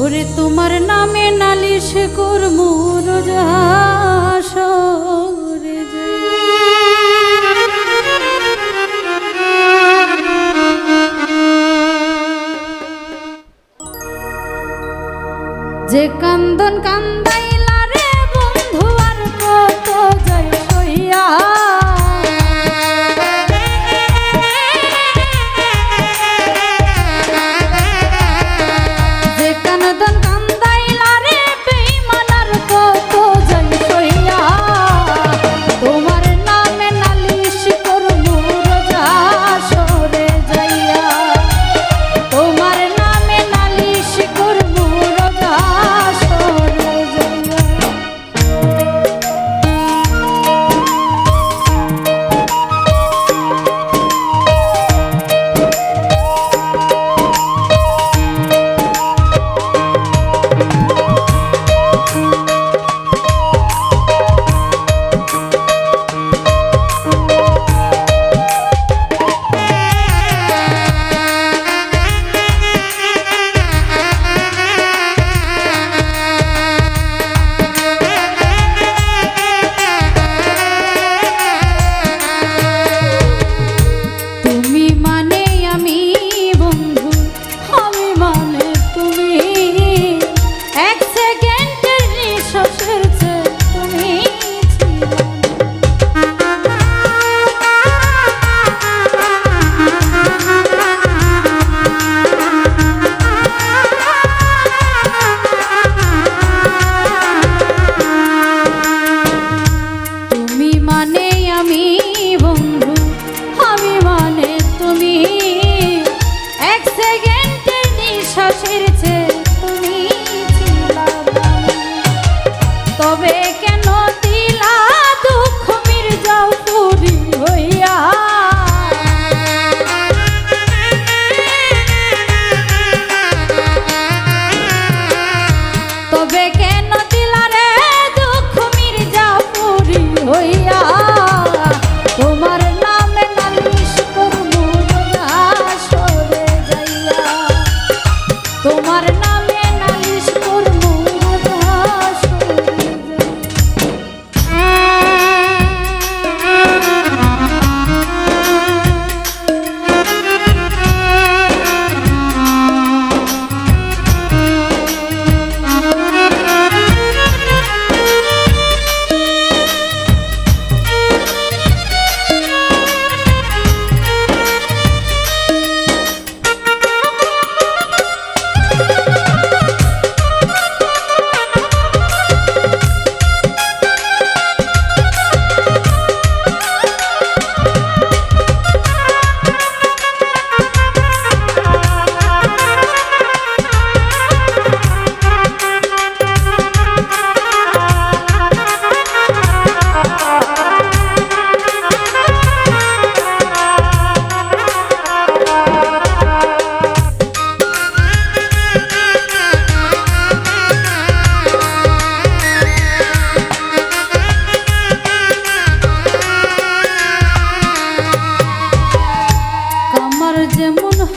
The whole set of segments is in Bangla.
ওরে তোমার নামে নালিশ করম রে যে। কান্দন কান্দাইলা রে বন্ধু, আর কত জয় সইয়া এক সেকেন্ডের নিঃশ্বাসের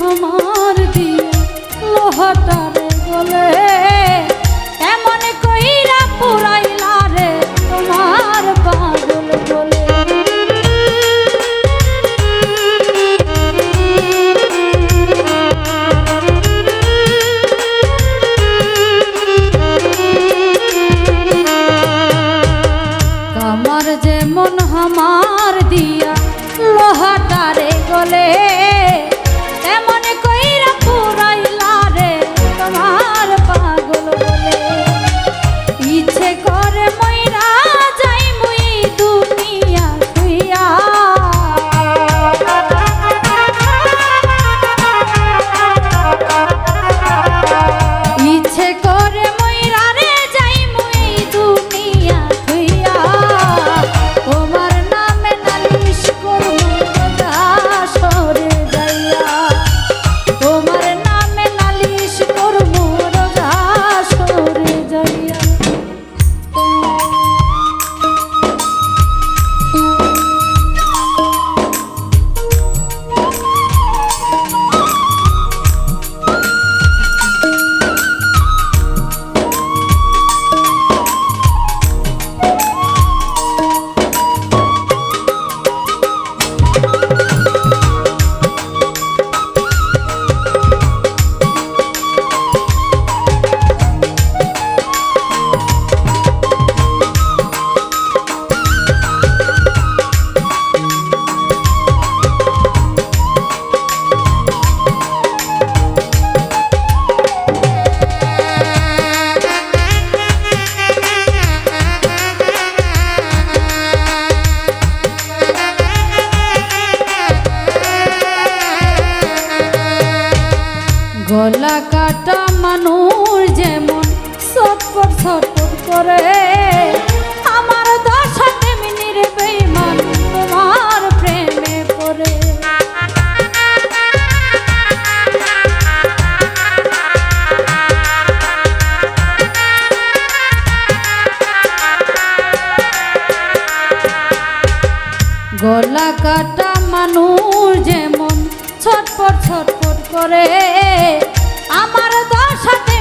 আমার দিয়ে লোহটারে বলে গলা কাটা মানুষ যেমন ছটপট ছটপট করে। আমার দশা তেমনি রে বেইমান, তোমার প্রেমে পড়ে। গলা কাটা মানুষ যেমন ছটপট ছটপট করে। আমার দশাতে